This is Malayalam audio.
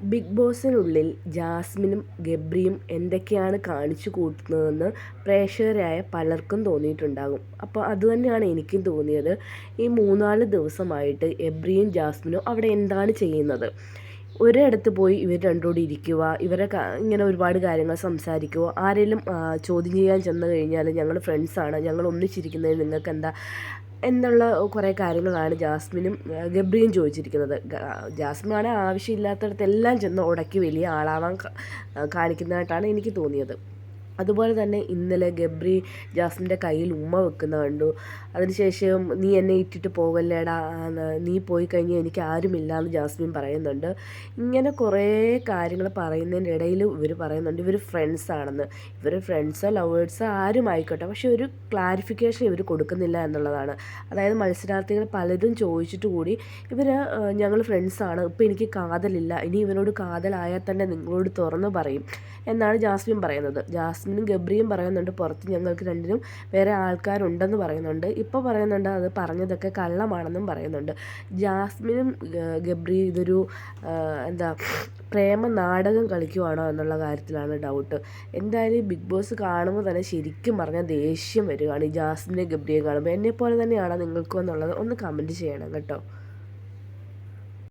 ബിഗ് ബോസിനുള്ളിൽ ജാസ്മിനും ഗബ്രിയും എന്തൊക്കെയാണ് കാണിച്ചു കൂട്ടുന്നതെന്ന് പ്രേക്ഷകരായ പലർക്കും തോന്നിയിട്ടുണ്ടാകും. അപ്പോൾ അതുതന്നെയാണ് എനിക്കും തോന്നിയത്. ഈ മൂന്നാൽ ദിവസമായിട്ട് എബ്രിയും ജാസ്മിനും അവിടെ എന്താണ് ചെയ്യുന്നത്? ഒരിടത്ത് പോയി ഇവർ രണ്ടുകൂടി ഇരിക്കുക ഇവരെ ഇങ്ങനെ ഒരുപാട് കാര്യങ്ങൾ സംസാരിക്കുക ആരെങ്കിലും ചോദ്യം ചെയ്യാൻ ചെന്ന് കഴിഞ്ഞാൽ ഞങ്ങൾ ഫ്രണ്ട്സാണ് ഞങ്ങൾ ഒന്നിച്ചിരിക്കുന്നത് നിങ്ങൾക്ക് എന്താ എന്നുള്ള കുറേ കാര്യങ്ങളാണ് ജാസ്മിനും ഗബ്രിയും ചോദിച്ചിരിക്കുന്നത്. ജാസ്മിനാണ് ആവശ്യമില്ലാത്തടത്തെല്ലാം ചെന്ന് ഉടക്കി വലിയ ആളാവാൻ കാണിക്കുന്നതായിട്ടാണ് എനിക്ക് തോന്നിയത്. അതുപോലെ തന്നെ ഇന്നലെ ഗബ്രി ജാസ്മിന്റെ കയ്യിൽ ഉമ്മ വെക്കുന്ന കണ്ടു. അതിനുശേഷം നീ എന്നെ ഇട്ടിട്ട് പോകല്ലേടാ നീ പോയി കഴിഞ്ഞാൽ എനിക്ക് ആരുമില്ല എന്ന് ജാസ്മിൻ പറയുന്നുണ്ട്. ഇങ്ങനെ കുറേ കാര്യങ്ങൾ പറയുന്നതിന്റെ ഇടയിൽ ഇവർ പറയുന്നുണ്ട്. ഇവർ ഫ്രണ്ട്സ് ആണെന്ന്. ഇവർ ഫ്രണ്ട്സോ ലവേഴ്സോ ആരും ആയിക്കോട്ടെ. പക്ഷേ ഒരു ക്ലാരിഫിക്കേഷൻ ഇവർ കൊടുക്കുന്നില്ല എന്നുള്ളതാണ്. അതായത് മത്സരാർത്ഥികൾ പലരും ചോദിച്ചിട്ട് കൂടി ഇവർ ഞങ്ങൾ ഫ്രണ്ട്സാണ് ഇപ്പോൾ എനിക്ക് കാതലില്ല. ഇനി ഇവനോട് കാതലായാൽ തന്നെ നിങ്ങളോട് തുറന്ന് പറയും എന്നാണ് ജാസ്മിൻ പറയുന്നത്. ജാസ്മിനും ഗബ്രിയും പറയുന്നുണ്ട് പുറത്ത് ഞങ്ങൾക്ക് രണ്ടിനും വേറെ ആൾക്കാരുണ്ടെന്ന് പറയുന്നുണ്ട്. ഇപ്പോൾ പറയുന്നുണ്ട് അത് പറഞ്ഞതൊക്കെ കള്ളമാണെന്നും പറയുന്നുണ്ട്. ജാസ്മിനും ഗബ്രി ഇതൊരു എന്താ പ്രേമ നാടകം കളിക്കുവാണോ എന്നുള്ള കാര്യത്തിലാണ് ഡൗട്ട് എന്തായാലും ബിഗ് ബോസ് കാണുമ്പോൾ തന്നെ ശരിക്കും പറഞ്ഞാൽ ദേഷ്യം വരികയാണ് ഈ ജാസ്മിനെ ഗബ്രിയെ കാണുമ്പോൾ. എന്നെപ്പോലെ തന്നെയാണോ നിങ്ങൾക്കും എന്നുള്ളത് ഒന്ന് കമന്റ് ചെയ്യണം കേട്ടോ.